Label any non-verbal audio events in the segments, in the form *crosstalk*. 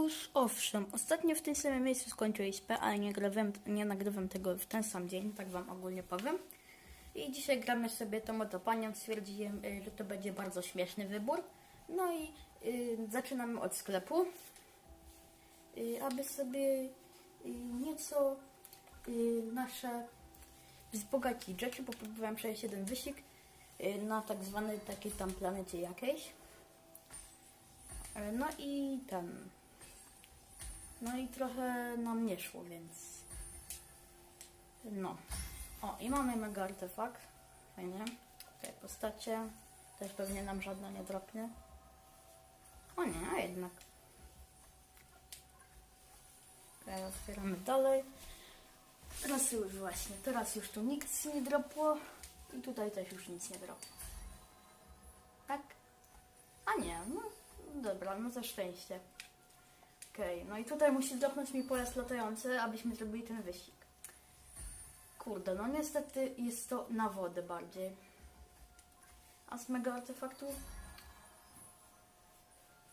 Cóż, owszem, ostatnio w tym samym miejscu skończył ISP, ale nie, grałem, nie nagrywam tego w ten sam dzień, tak wam ogólnie powiem. I dzisiaj gramy sobie tą oto panią, stwierdziłem, y, że to będzie bardzo śmieszny wybór. No i y, zaczynamy od sklepu, y, aby sobie y, nieco y, nasze wzbogacić rzeczy, bo próbowałem przejść jeden wyścig y, na tak zwanej takiej tam planecie jakiejś. E, No i ten. No i trochę nam nie szło, więc. No. O, i mamy mega artefakt. Fajnie. Okej, postacie. Też pewnie nam żadna nie dropnie. O nie, a jednak. Okej, otwieramy dalej. Teraz już właśnie, teraz już tu nic nie dropło. I tutaj też już nic nie dropło. Tak? A nie, no dobra, no to szczęście. Okej, no i tutaj musi dropnąć mi pojazd latający, abyśmy zrobili ten wyścig. Kurde, no niestety jest to na wodę bardziej. A z mega artefaktu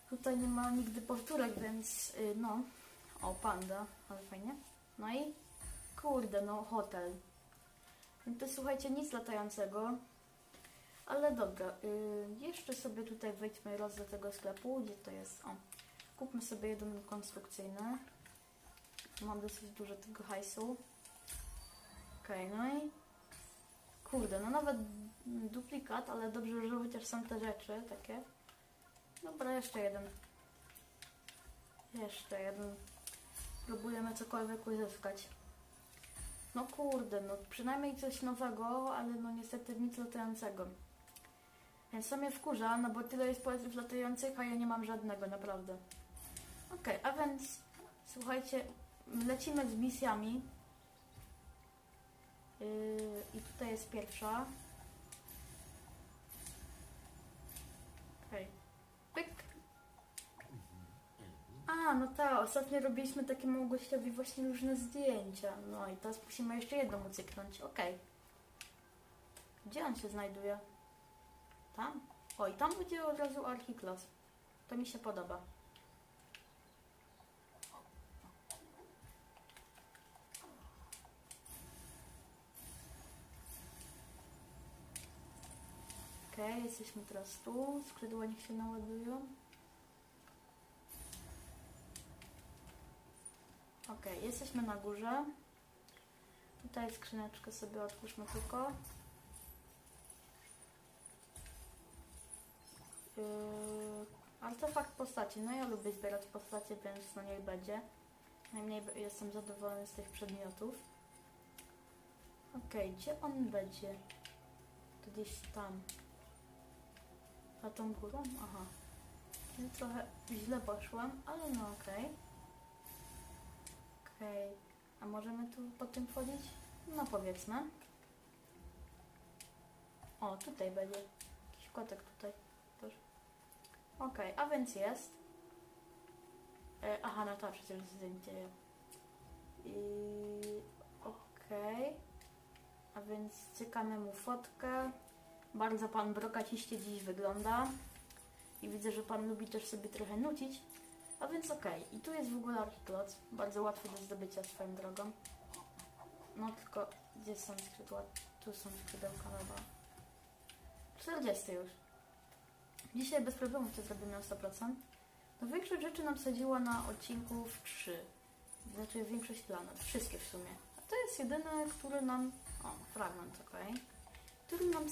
tutaj nie ma nigdy powtórek, więc y, no. O, panda, ale fajnie. No i kurde, no hotel. No to słuchajcie, nic latającego. Ale dobra, y, jeszcze sobie tutaj wejdźmy raz do tego sklepu. Gdzie to jest? O, kupmy sobie jeden konstrukcyjny. Mam dosyć dużo tego hajsu. Okej, no i kurde, no nawet duplikat, ale dobrze, że chociaż są te rzeczy takie. Dobra, jeszcze jeden. Jeszcze jeden. Próbujemy cokolwiek uzyskać. No kurde, no przynajmniej coś nowego, ale no niestety nic latającego. Więc to mnie wkurza, no bo tyle jest pojazdów latających, a ja nie mam żadnego, naprawdę. Okej, a więc słuchajcie, lecimy z misjami. Yy, I tutaj jest pierwsza. Okej. Pyk. A, no tak, ostatnio robiliśmy takiemu gościowi właśnie różne zdjęcia. No i teraz musimy jeszcze jedną ucyknąć. Okej. Gdzie on się znajduje? Tam? O, i tam będzie od razu Archiklos. To mi się podoba. Jesteśmy teraz tu. Skrzydła niech się naładują. Okej, jesteśmy na górze. Tutaj skrzyneczkę sobie otwórzmy tylko. Yy, artefakt postaci. No ja lubię zbierać postacie, więc no niech będzie. Najmniej jestem zadowolony z tych przedmiotów. Okej, gdzie on będzie? Gdzieś tam. A tą górą? Aha. Trochę źle poszłam, ale no okej. Okej. A możemy tu po tym wchodzić? No powiedzmy. O, tutaj będzie. Jakiś kotek tutaj. Okej, a więc jest. E, aha, no to przecież zdjęcie. I okej. A więc cykamy mu fotkę. Bardzo pan brokaciście dziś wygląda. I widzę, że pan lubi też sobie trochę nucić. A więc okej. I tu jest w ogóle archikloc. Bardzo łatwy do zdobycia swoją drogą. No tylko, gdzie są skrzydła? Tu są skrzydełka chyba. 40 już. Dzisiaj bez problemu to zrobimy na 100%. No większość rzeczy nam sadziła na odcinku w 3. Znaczy większość planet. Wszystkie w sumie. A to jest jedyne, które nam... O, fragment, okej. Który nam,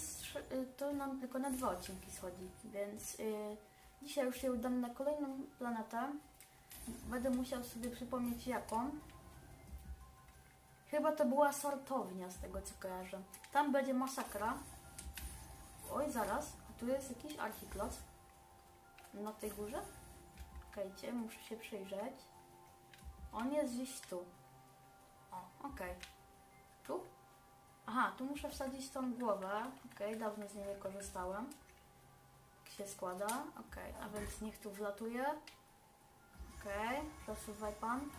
y, nam tylko na dwa odcinki schodzi. Więc y, dzisiaj już się udam na kolejną planetę. Będę musiał sobie przypomnieć jaką. Chyba to była sortownia z tego co kojarzę. Tam będzie masakra. Oj, zaraz. A tu jest jakiś archiklos. Na tej górze? Czekajcie, muszę się przyjrzeć. On jest gdzieś tu. O, okej. Tu? Aha, tu muszę wsadzić tą głowę. Okej, dawno z niej nie korzystałem. Jak się składa. Okej, a więc niech tu wlatuje. Okej, przesuwaj pan.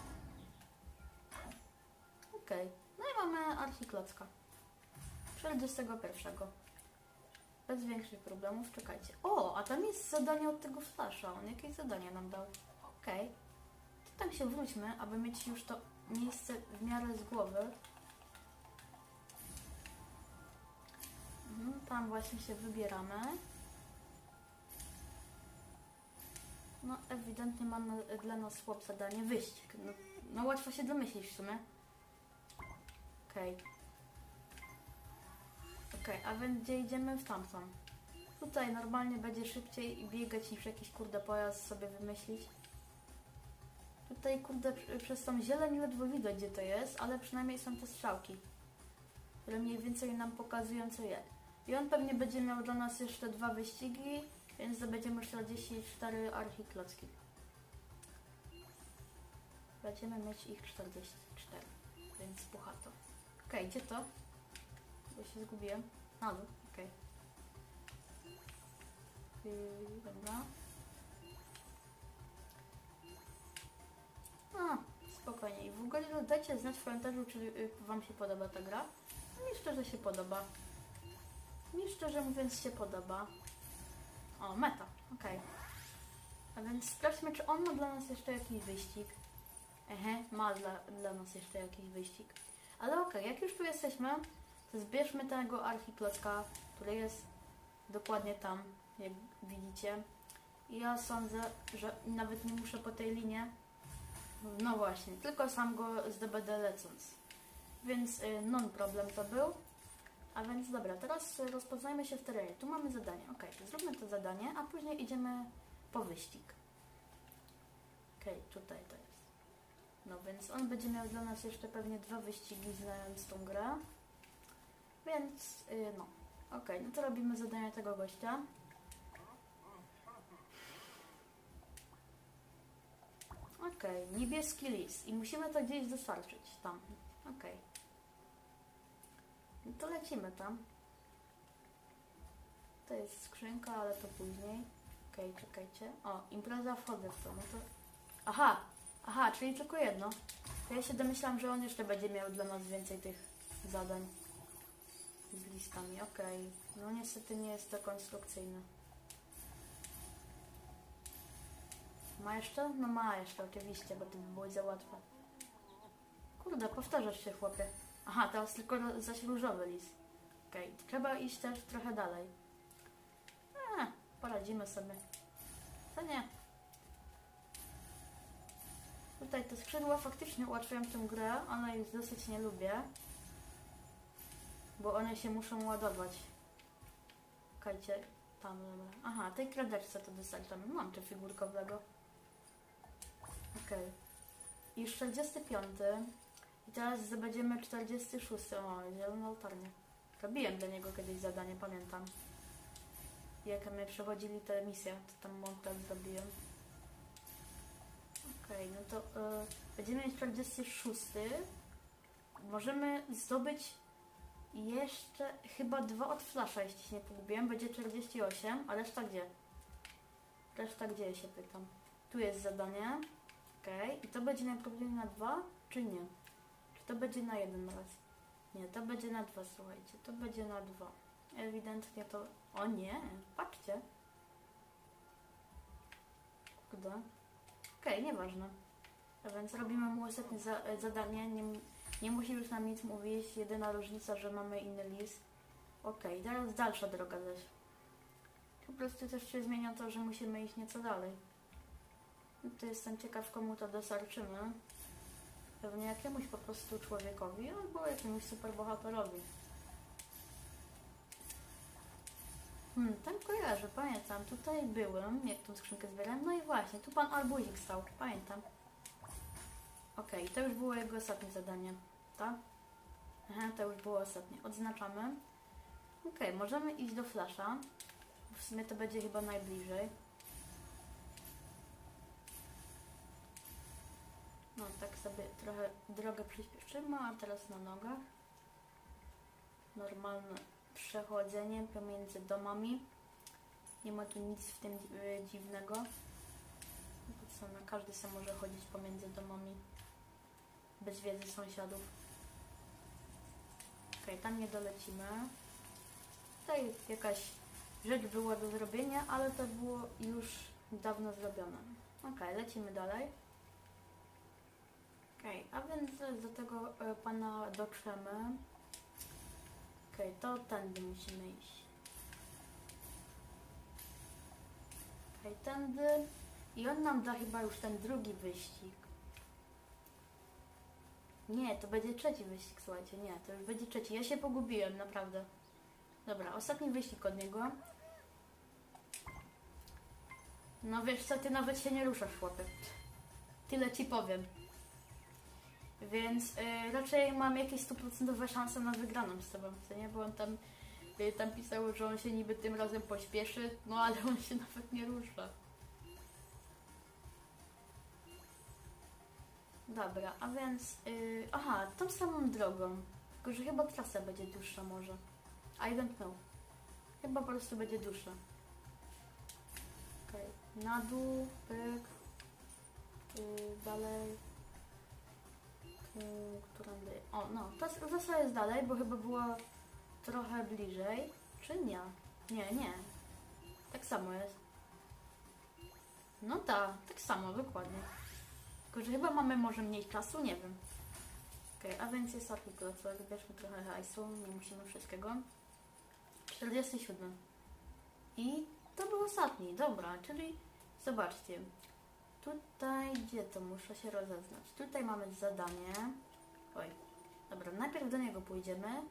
Okej, no i mamy archiklocka. 41. Bez większych problemów, czekajcie. O, a tam jest zadanie od tego flasza. On jakieś zadanie nam dał. Okej. Tam się wróćmy, aby mieć już to miejsce w miarę z głowy. Tam właśnie się wybieramy. No, ewidentnie ma dla nas chłop zadanie wyścig. No, no łatwo się domyślić w sumie. Okej. Okej, a więc gdzie idziemy? W tamtą. Tutaj normalnie będzie szybciej i biegać niż jakiś kurde pojazd sobie wymyślić. Tutaj kurde pr- przez tą zieleń ledwo widać gdzie to jest, ale przynajmniej są te strzałki, które mniej więcej nam pokazują co jest. I on pewnie będzie miał dla nas jeszcze dwa wyścigi, więc zdobędziemy 44 archiklocki. Będziemy mieć ich 44, więc puchato. Okej, gdzie to? Bo się zgubiłem. Na dół, okej. Yy, dobra. A, spokojnie. I w ogóle dajcie znać w komentarzu, czy y, Wam się podoba ta gra. Mi szczerze się podoba. Mi szczerze mówiąc się podoba. O, meta, okej. A więc sprawdźmy, czy on ma dla nas jeszcze jakiś wyścig. Ehe, ma dla, dla nas jeszcze jakiś wyścig. Ale okej, jak już tu jesteśmy, to zbierzmy tego archiklocka, który jest dokładnie tam, jak widzicie. I ja sądzę, że nawet nie muszę po tej linie. No właśnie, tylko sam go zdobędę lecąc. Więc y, non problem to był. A więc dobra, teraz rozpoznajmy się w terenie. Tu mamy zadanie. Ok, zróbmy to zadanie, a później idziemy po wyścig. Okej, tutaj to jest. No więc on będzie miał dla nas jeszcze pewnie dwa wyścigi znając tą grę. Więc y, no. Okej, no to robimy zadanie tego gościa. Okej, niebieski lis i musimy to gdzieś dostarczyć. Tam. Okej. No to lecimy tam. To jest skrzynka, ale to później. Okej, czekajcie. O, impreza wchodzę w to. No to... Aha! Aha, czyli tylko jedno. To ja się domyślam, że on jeszcze będzie miał dla nas więcej tych zadań z listami. Okej. No niestety nie jest to konstrukcyjne. Ma jeszcze? No ma jeszcze, oczywiście, bo to by było za łatwe. Kurde, powtarzasz się, chłopie. Aha, teraz tylko zaś różowy list. Okej, trzeba iść też trochę dalej. A, poradzimy sobie. To nie. Tutaj te skrzydła faktycznie ułatwiają tę grę, ale ich dosyć nie lubię. Bo one się muszą ładować. Czekajcie, tam, dobra. Aha, tej kredeczce to dostarczamy. Mam czy figurkowego. Okej. I 45. I teraz zdobędziemy 46. O, zielony latarnię. Robiłem dla niego kiedyś zadanie, pamiętam. Jak my przechodzili tę misję, to tam montaż zrobiłem. Okej, no to y, będziemy mieć 46. Możemy zdobyć jeszcze chyba dwa od flasza, jeśli się nie pogubiłem. Będzie 48, a reszta gdzie? Reszta gdzie się pytam. Tu jest zadanie. Okej, i to będzie najprawdopodobniej na dwa, czy nie? To będzie na jeden raz? Nie, to będzie na dwa, słuchajcie. To będzie na dwa. Ewidentnie to... O nie, patrzcie. Kurde. Okej, nieważne. A więc robimy mu ostatnie za zadanie. Nie, nie musi już nam nic mówić. Jedyna różnica, że mamy inny list. Okej, teraz dalsza droga zaś. Po prostu też się zmienia to, że musimy iść nieco dalej. To jestem ciekaw, komu to dostarczymy. Pewnie jakiemuś po prostu człowiekowi albo jakiemuś superbohaterowi. Hmm, ten kojarzę, pamiętam. Tutaj byłem, jak tą skrzynkę zbierałem. No i właśnie, tu pan Arbuzik stał, pamiętam. Okej, to już było jego ostatnie zadanie, tak? Aha, to już było ostatnie. Odznaczamy. Okej, możemy iść do Flasha. W sumie to będzie chyba najbliżej. No, tak sobie trochę drogę przyspieszymy, a teraz na nogach. Normalne przechodzenie pomiędzy domami. Nie ma tu nic w tym y, dziwnego. No, każdy sam może chodzić pomiędzy domami. Bez wiedzy sąsiadów. Okej, tam nie dolecimy. Tutaj jakaś rzecz była do zrobienia, ale to było już dawno zrobione. Okej, lecimy dalej. Okej, a więc do tego e, pana dotrzemy. Okej, to tędy musimy iść. Okej, tędy. I on nam da chyba już ten drugi wyścig. Nie, to będzie trzeci wyścig, słuchajcie, nie, to już będzie trzeci. Ja się pogubiłem, naprawdę. Dobra, ostatni wyścig od niego. No wiesz co, ty nawet się nie ruszasz, chłopie. Tyle ci powiem. Więc y, raczej mam jakieś stuprocentowe szanse na wygraną z tobą, co nie? Bo on tam, y, tam pisał, że on się niby tym razem pośpieszy, no ale on się *laughs* nawet nie rusza. Dobra, a więc... y, aha, tą samą drogą. Tylko, że chyba trasa będzie dłuższa może. I don't know. Chyba po prostu będzie dłuższa. Okej, na dół, pyk. Którędy? O, no, ta trasa jest dalej, bo chyba była trochę bliżej. Czy nie? Nie, nie. Tak samo jest. No tak, tak samo, dokładnie. Tylko, że chyba mamy może mniej czasu, nie wiem. Okej, a więc jest artykuł, bierzmy trochę hajsu, nie musimy wszystkiego. 47. I to był ostatni, dobra, czyli zobaczcie. Tutaj, gdzie to muszę się rozeznać? Tutaj mamy zadanie. Oj, dobra, najpierw do niego pójdziemy,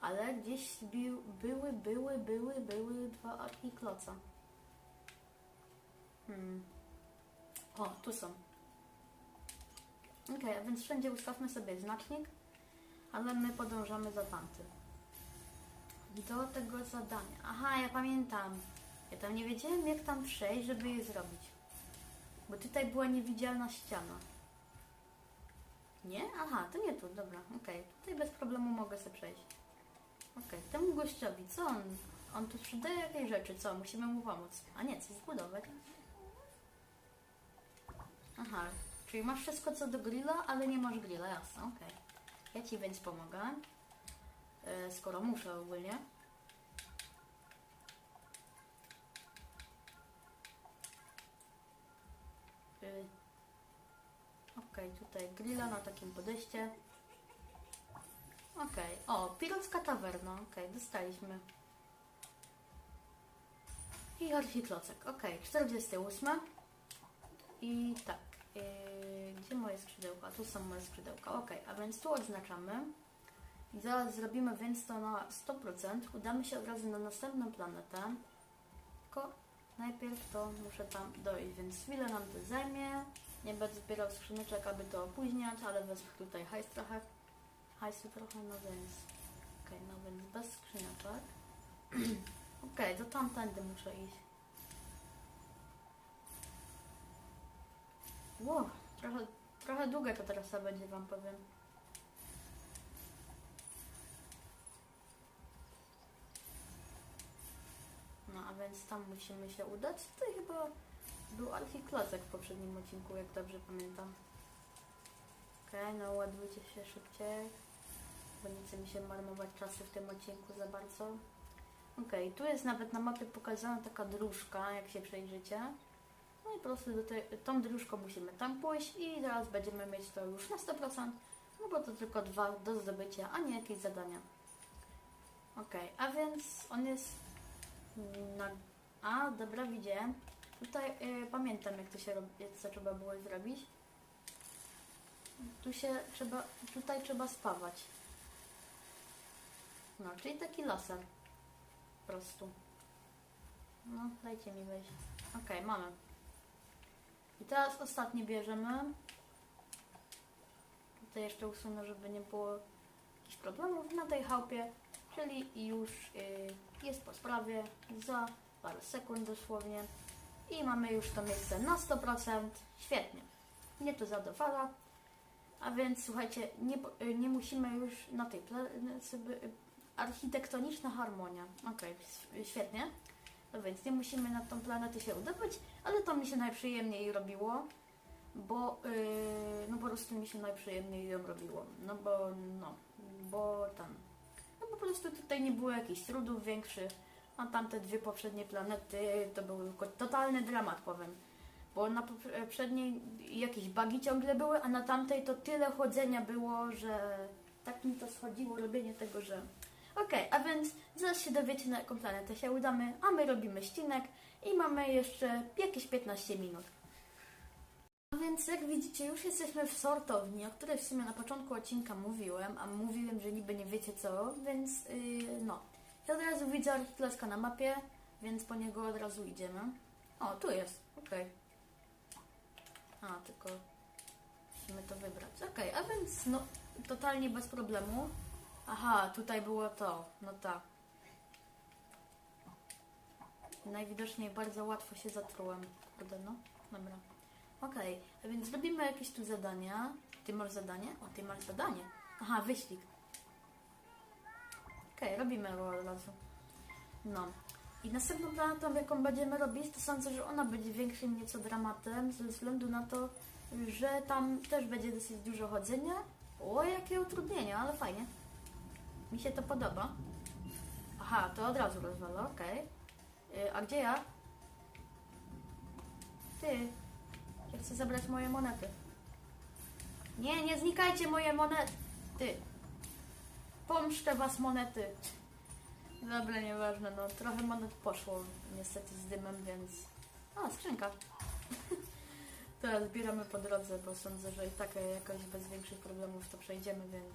ale gdzieś bił, były, były, były, były dwa arki kloca. Hmm. O, tu są. A więc wszędzie ustawmy sobie znacznik, ale my podążamy za tamtym. Do tego zadania. Aha, ja pamiętam. Ja tam nie wiedziałem, jak tam przejść, żeby je zrobić. Bo tutaj była niewidzialna ściana. Nie? Aha, to nie tu, dobra, okej. Tutaj bez problemu mogę sobie przejść. Okej, temu gościowi, co on? On tu sprzedaje jakieś rzeczy, co? Musimy mu pomóc. A nie, coś zbudować. Aha, czyli masz wszystko co do grilla, ale nie masz grilla, jasne, okej. Ja ci więc pomogę. E, skoro muszę ogólnie. Okej, tutaj grilla na takim podejście. Okej, o, piracka tawerna, okej, dostaliśmy. I archiklocek, okej, 48. I tak, yy, gdzie moje skrzydełka? Tu są moje skrzydełka, okej, a więc tu odznaczamy. I zaraz zrobimy więc to na 100%. Udamy się od razu na następną planetę. Tylko najpierw to muszę tam dojść, więc chwilę nam to zajmie. Nie będę zbierał skrzyneczek, aby to opóźniać, ale wezmę tutaj hajs trochę. Hajsu trochę, no więc... Okej, no więc bez skrzyneczek. *clears throat* Okej, to tamtędy muszę iść. Wow, trochę, trochę długa to trasa będzie, wam powiem. Więc tam musimy się udać. Tutaj chyba był archiklocek w poprzednim odcinku, jak dobrze pamiętam. Okej, no ładujcie się szybciej, bo nie chce mi się marnować czasu w tym odcinku za bardzo. Okej, tu jest nawet na mapie pokazana taka dróżka, jak się przejrzycie. No i po prostu do tej, tą dróżką musimy tam pójść i zaraz będziemy mieć to już na 100%, no bo to tylko dwa do zdobycia, a nie jakieś zadania. Okej, a więc on jest A, dobra, widziałem. Tutaj y, pamiętam, jak to się robi, co trzeba było zrobić. Tu się trzeba, tutaj trzeba spawać. No, czyli taki laser. Po prostu. No, dajcie mi wejść. Okej, mamy. I teraz ostatni bierzemy. Tutaj jeszcze usunę, żeby nie było jakichś problemów na tej chałupie. Czyli już y, jest po sprawie za parę sekund dosłownie. I mamy już to miejsce na 100%. Świetnie. Mnie to zadowala. A więc słuchajcie, nie, y, nie musimy już na tej sobie y, architektoniczna harmonia. Okej, świetnie. No więc nie musimy na tą planetę się udawać, ale to mi się najprzyjemniej robiło, bo yy, no po prostu mi się najprzyjemniej ją robiło. No bo no, bo tam. Po prostu tutaj nie było jakichś trudów większych, a tamte dwie poprzednie planety to był totalny dramat, powiem. Bo na poprzedniej jakieś bugi ciągle były, a na tamtej to tyle chodzenia było, że tak mi to schodziło robienie tego, że... Okej, a więc zaraz się dowiecie na jaką planetę się udamy, a my robimy ścinek i mamy jeszcze jakieś 15 minut. Więc jak widzicie, już jesteśmy w sortowni, o której w sumie na początku odcinka mówiłem, a mówiłem, że niby nie wiecie co, więc yy, no. Ja od razu widzę archiklaska na mapie, więc po niego od razu idziemy. O, tu jest, okej. A, tylko musimy to wybrać. Okej, a więc no, totalnie bez problemu. Aha, tutaj było to, no tak. Najwidoczniej bardzo łatwo się zatrułem. Kurde, no. Dobra. Okej, a więc robimy jakieś tu zadania. Ty masz zadanie? O, ty masz zadanie. Aha, wyścig. Okej, robimy go od razu. No. I następną planetą, jaką będziemy robić, to sądzę, że ona będzie większym nieco dramatem, ze względu na to, że tam też będzie dosyć dużo chodzenia. O, jakie utrudnienia, ale fajnie. Mi się to podoba. Aha, to od razu rozwalę, okej. Y, A gdzie ja? Ty. Ja chcę zabrać moje monety. Nie, nie znikajcie moje monety. Ty. Pomszczę was monety. Dobra, nieważne, no trochę monet poszło niestety z dymem, więc... O, skrzynka. *laughs* Teraz zbieramy po drodze, bo sądzę, że i tak jakoś bez większych problemów to przejdziemy, więc...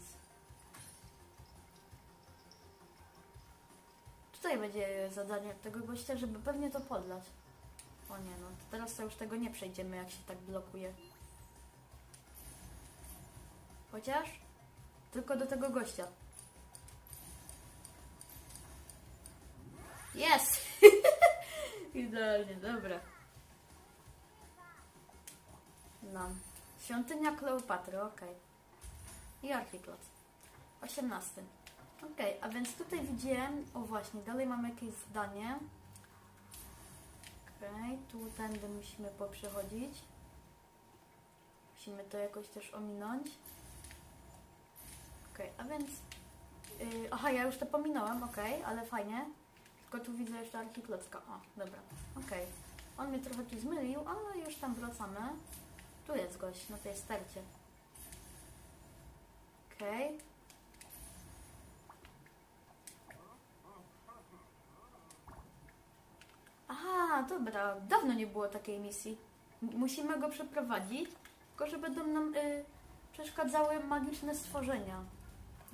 Tutaj będzie zadanie tego gościa, żeby pewnie to podlać. O nie, no to teraz to już tego nie przejdziemy, jak się tak blokuje. Chociaż tylko do tego gościa. Jest! *laughs* Idealnie, dobra. No. Świątynia Kleopatry, okej. I Archiklos. 18. Okej, a więc tutaj widziałem, o właśnie, dalej mamy jakieś zdanie. Okej, tu tędy musimy poprzechodzić. Musimy to jakoś też ominąć. Okej, a więc... Yy, aha, ja już to pominąłem, okej, ale fajnie. Tylko tu widzę jeszcze archiklocka. O, dobra, okej. On mnie trochę tu zmylił, ale już tam wracamy. Tu jest gość, na tej stercie. Okej. Aha, dobra, dawno nie było takiej misji. Musimy go przeprowadzić, tylko że będą nam y, przeszkadzały magiczne stworzenia.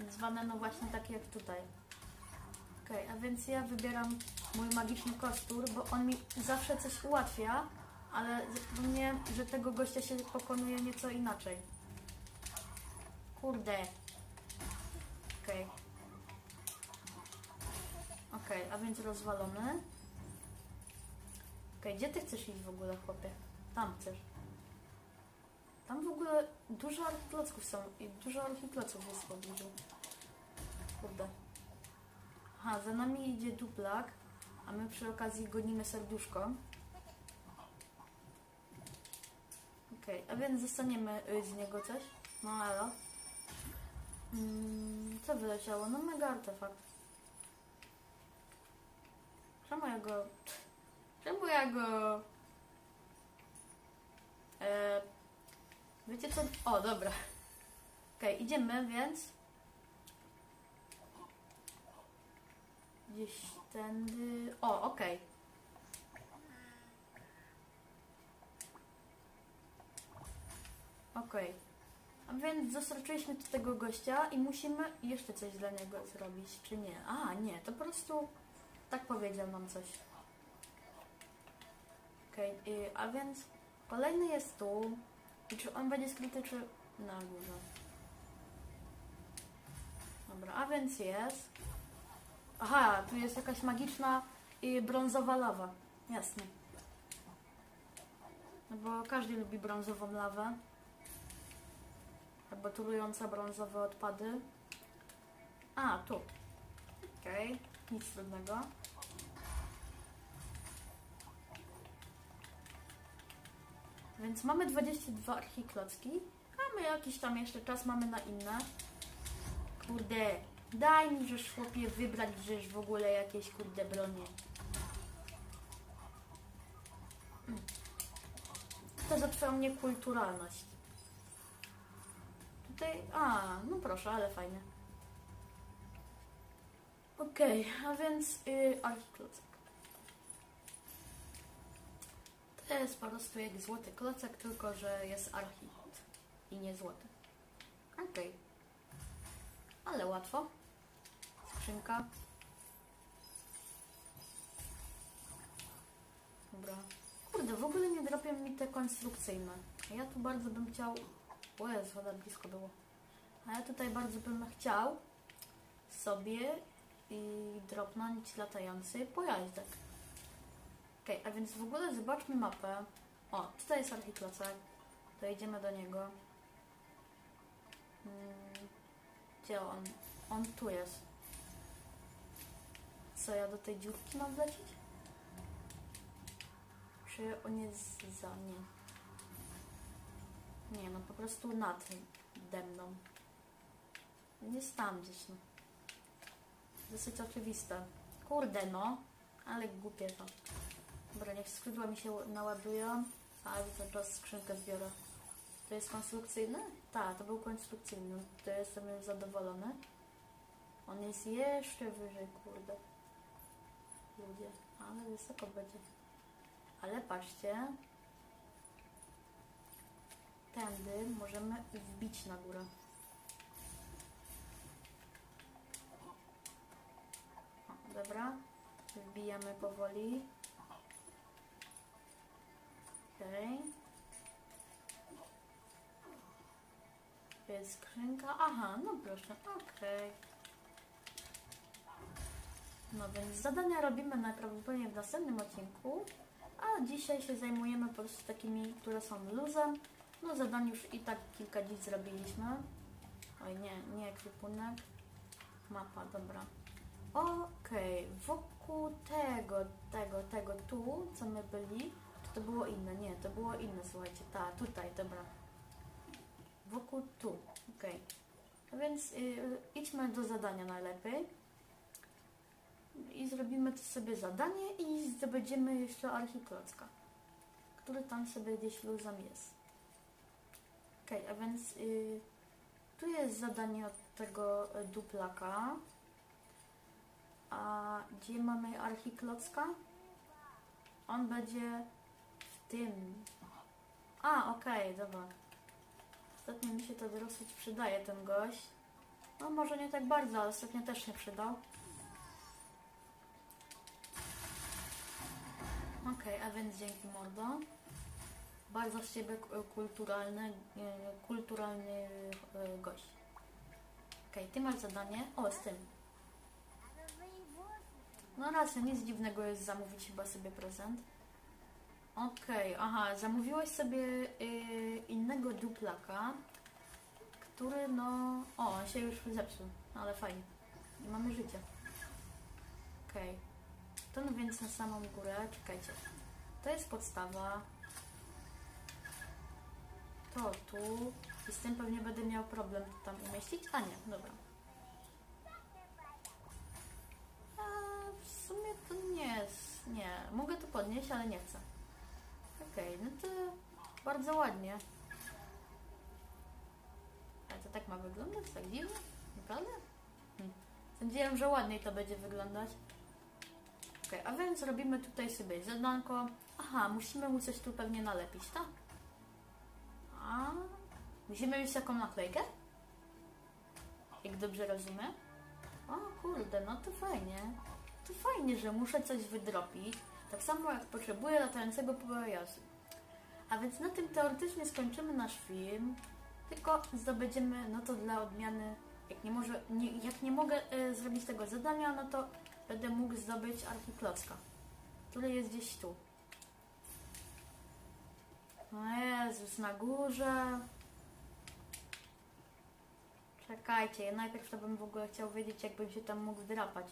Zwane no właśnie takie jak tutaj. Okej, a więc ja wybieram mój magiczny kostur, bo on mi zawsze coś ułatwia, ale zapomniałem, że tego gościa się pokonuje nieco inaczej. Kurde. Okej. Okej, a więc rozwalony. Gdzie ty chcesz iść w ogóle, chłopie? Tam chcesz. Tam w ogóle dużo archiklocków są i dużo archikloców jest w pobliżu. Kurde. Aha, za nami idzie duplak, a my przy okazji gonimy serduszko. Okej, a więc zostaniemy y, z niego coś. No elo. Mm, co wyleciało? No mega artefakt. Czemu ja go... Czemu ja go... E, wiecie co? O, dobra. Okej, idziemy, więc... Gdzieś tędy... O, okej. Okej. A więc dostarczyliśmy do tego gościa i musimy jeszcze coś dla niego zrobić, czy nie? A, nie, to po prostu tak powiedział nam coś. Okej, y, a więc kolejny jest tu. I czy on będzie skryty, czy na górze? Dobra, a więc jest. Aha, tu jest jakaś magiczna i brązowa lawa. Jasne. No bo każdy lubi brązową lawę. Albo trujące brązowe odpady. A, tu. Okej, nic trudnego. Więc mamy 22 archiklocki. A my jakiś tam jeszcze czas mamy na inne. Kurde, daj mi żeż chłopie wybrać żeż w ogóle jakieś kurde bronie. Mm. to za twoją niekulturalność. Tutaj, a, no proszę, ale fajnie. Okej, a więc yy, archiklocek. To jest po prostu jak złoty klocek, tylko że jest archit i nie złoty. Okej. Ale łatwo. Skrzynka. Dobra. Kurde, w ogóle nie dropią mi te konstrukcyjne. Ja tu bardzo bym chciał... O Jezu, ale blisko było. A ja tutaj bardzo bym chciał sobie i dropnąć latający pojazdek. Okej, a więc w ogóle zobaczmy mapę. O, tutaj jest archiklocek. To idziemy do niego. Mm, Gdzie on? On tu jest. Co, ja do tej dziurki mam wlecieć? Czy on jest za nie? Nie, no po prostu nad mną. Jest tam gdzieś, no. Dosyć oczywiste. Kurde, no. Ale głupie to. Dobra, niech skrzydła mi się naładują, a czas skrzynkę zbiorę. To jest konstrukcyjny? Tak, to był konstrukcyjny. To jestem już zadowolony. On jest jeszcze wyżej, kurde. Ludzie, ale wysoko będzie. Ale patrzcie. Tędy możemy wbić na górę. O, dobra. Wbijamy powoli. Okej. To jest skrzynka. Aha, no proszę. Okej. No więc zadania robimy najprawdopodobniej w następnym odcinku. A dzisiaj się zajmujemy po prostu takimi, które są luzem. No zadań już i tak kilka dziś zrobiliśmy. Oj nie, nie ekwipunek. Mapa, dobra. Okej, wokół tego, tego, tego tu, co my byli, to było inne? Nie, to było inne, słuchajcie. Tak, tutaj, dobra. Wokół tu, okej. A więc y, idźmy do zadania najlepiej. I zrobimy to sobie zadanie i zdobędziemy jeszcze archiklocka, który tam sobie gdzieś luzem jest. Okej, a więc y, tu jest zadanie od tego y, duplaka. A gdzie mamy archiklocka? On będzie tym. A, okej, dobra. Ostatnio mi się to dosyć przydaje, ten gość. No może nie tak bardzo, ale ostatnio też się przydał. Okej, a więc dzięki mordo. Bardzo z ciebie kulturalny, kulturalny e, gość. Okej, ty masz zadanie. O, z tym. No raczej nic dziwnego jest zamówić chyba sobie prezent. Okej, aha, zamówiłeś sobie y, innego duplaka, który no... O, on się już zepsuł, ale fajnie. I mamy życie. Okej. To no więc na samą górę, czekajcie. To jest podstawa. To tu. I z tym pewnie będę miał problem to tam umieścić. A nie, dobra. A w sumie to nie jest. Nie, mogę to podnieść, ale nie chcę. Okej, no to bardzo ładnie. Ale to tak ma wyglądać? Tak dziwnie? Naprawdę? Hm. Sądziłem, że ładniej to będzie wyglądać. Okej, a więc robimy tutaj sobie zadanko. Aha, musimy mu coś tu pewnie nalepić, tak? A musimy mieć taką naklejkę? Jak dobrze rozumiem? O kurde, no to fajnie. To fajnie, że muszę coś wydropić. Tak samo jak potrzebuję latającego pojazdu. A więc na tym teoretycznie skończymy nasz film. Tylko zdobędziemy, no to dla odmiany, jak nie, może, nie, jak nie mogę e, zrobić tego zadania, no to będę mógł zdobyć archiklocka, który jest gdzieś tu. O Jezus, na górze. Czekajcie, ja najpierw to bym w ogóle chciał wiedzieć, jakbym się tam mógł wdrapać.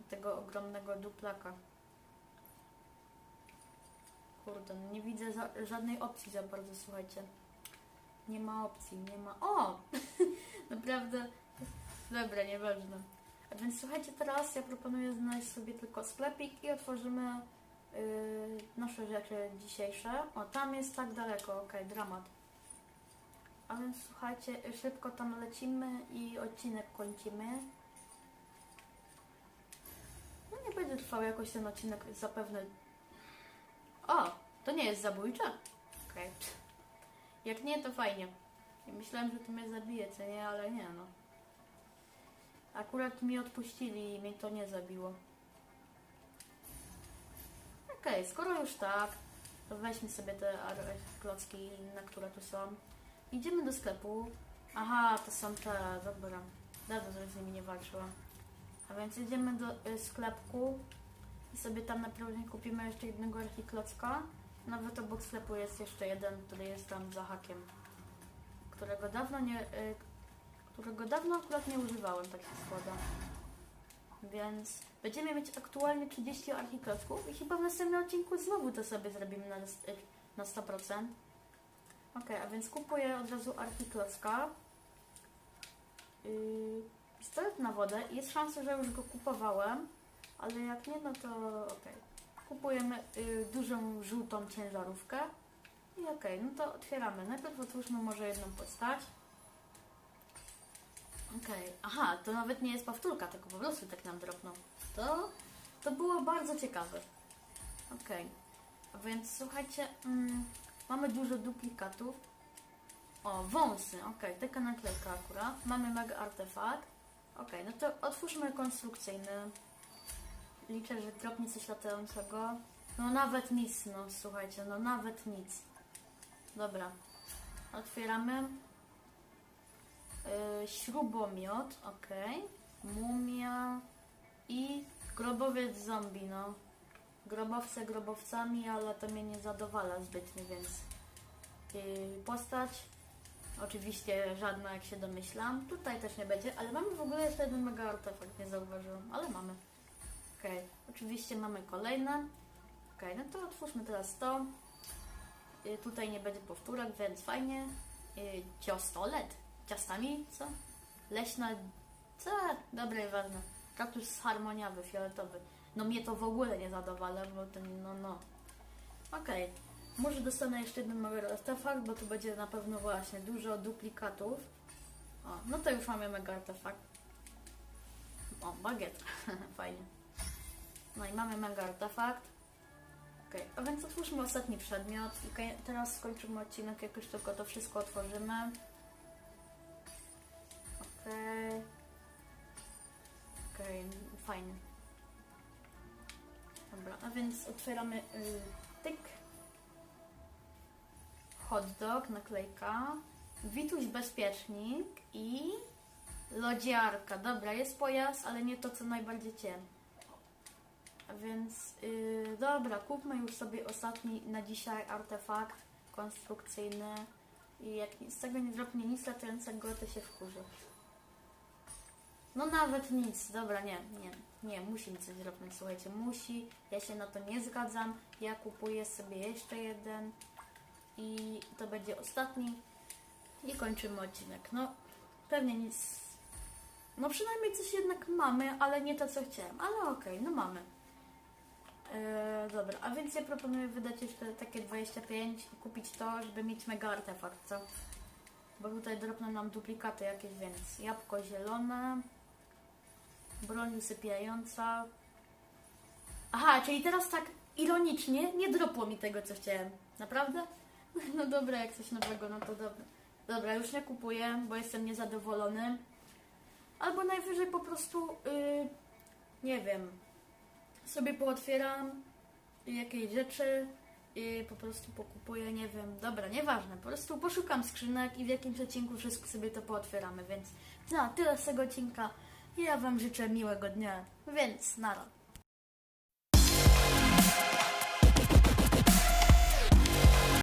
Do tego ogromnego duplaka. Kurde, no nie widzę za, żadnej opcji za bardzo, słuchajcie. Nie ma opcji, nie ma... O! *laughs* Naprawdę. Dobra, nieważne. A więc słuchajcie, teraz ja proponuję znaleźć sobie tylko sklepik i otworzymy yy, nasz najciekawsze rzeczy dzisiejsze. O, tam jest tak daleko, okej, dramat. A więc słuchajcie, szybko tam lecimy i odcinek kończymy. No nie będzie trwał jakoś ten odcinek zapewne. O, to nie jest zabójcze? Okej. Jak nie, to fajnie. Myślałem, że to mnie zabije, co nie, ale nie no. Akurat mi odpuścili i mnie to nie zabiło. Okej, skoro już tak, to weźmy sobie te klocki, na które tu są. Idziemy do sklepu. Aha, to są te, dobra. Dawno z nimi nie walczyłam. A więc idziemy do y, sklepku i sobie tam naprawdę kupimy jeszcze jednego archiklocka. Nawet obok sklepu jest jeszcze jeden, który jest tam za hakiem. Którego dawno nie... Y, którego dawno akurat nie używałem, tak się składa. Więc będziemy mieć aktualnie 30 archiklocków i chyba w następnym odcinku znowu to sobie zrobimy na, na 100%. Okej, a więc kupuję od razu archiklocka. Yy, pistolet na wodę. Jest szansa, że już go kupowałem, ale jak nie, no to okej. Kupujemy yy, dużą, żółtą ciężarówkę. I okej, no to otwieramy. Najpierw otwórzmy może jedną postać. Okej, aha, to nawet nie jest powtórka, tylko po prostu tak nam dropnął. To, to było bardzo ciekawe. Okej, a więc słuchajcie, mm, mamy dużo duplikatów. O, wąsy, okej, taka naklejka akurat. Mamy mega artefakt. Okej, no to otwórzmy konstrukcyjny. Liczę, że dropnie coś latającego. No nawet nic, no słuchajcie, no nawet nic. Dobra, otwieramy. Yy, śrubomiot, okej. Mumia i grobowiec zombie, no. Grobowce grobowcami, ale to mnie nie zadowala zbytnio, więc yy, postać. Oczywiście żadna, jak się domyślam. Tutaj też nie będzie, ale mamy w ogóle jeszcze jeden mega artefakt, nie zauważyłam, ale mamy. Okej, oczywiście mamy kolejne. Okej, no to otwórzmy teraz to. Yy, tutaj nie będzie powtórek, więc fajnie. Yy, ciostolet. Ciastami, co? Leśna... Co? Dobre, ważne. Kaktus harmoniawy, fioletowy. No mnie to w ogóle nie zadowala, bo ten, no, no. Okej. Może dostanę jeszcze jeden mały artefakt, bo tu będzie na pewno właśnie dużo duplikatów. O, no to już mamy mega artefakt. O, bagiet. *laughs* Fajnie. No i mamy mega artefakt. Okej, a więc otwórzmy ostatni przedmiot. I kaj- teraz skończymy odcinek, jak już tylko to wszystko otworzymy. Okej. Okej, fajnie. Dobra, a więc otwieramy y, tyk. Hot dog, naklejka. Wituś bezpiecznik i lodziarka. Dobra, jest pojazd, ale nie to, co najbardziej cię. Więc y, dobra, kupmy już sobie ostatni na dzisiaj artefakt konstrukcyjny. I jak z tego nie dropnie nic latającego, to się wkurzę. No nawet nic, dobra, nie, nie, nie, musi mi coś dropnąć, słuchajcie, musi, ja się na to nie zgadzam, ja kupuję sobie jeszcze jeden i to będzie ostatni i kończymy odcinek. No, pewnie nic, no przynajmniej coś jednak mamy, ale nie to, co chciałem, ale okej, no mamy. Eee, dobra, a więc ja proponuję wydać jeszcze takie 25 i kupić to, żeby mieć mega artefakt, co? Bo tutaj dropną nam duplikaty jakieś, więc jabłko zielone, broń usypiająca. Aha, czyli teraz tak ironicznie nie dropło mi tego, co chciałem. Naprawdę? *laughs* No dobra, jak coś nowego, no to dobra. Dobra, już nie kupuję, bo jestem niezadowolony. Albo najwyżej po prostu, yy, nie wiem, sobie pootwieram jakieś rzeczy i po prostu pokupuję, nie wiem, dobra, nieważne, po prostu poszukam skrzynek i w jakimś odcinku wszystko sobie to pootwieramy, więc no, tyle z tego odcinka. Ja Wam życzę miłego dnia, więc nara.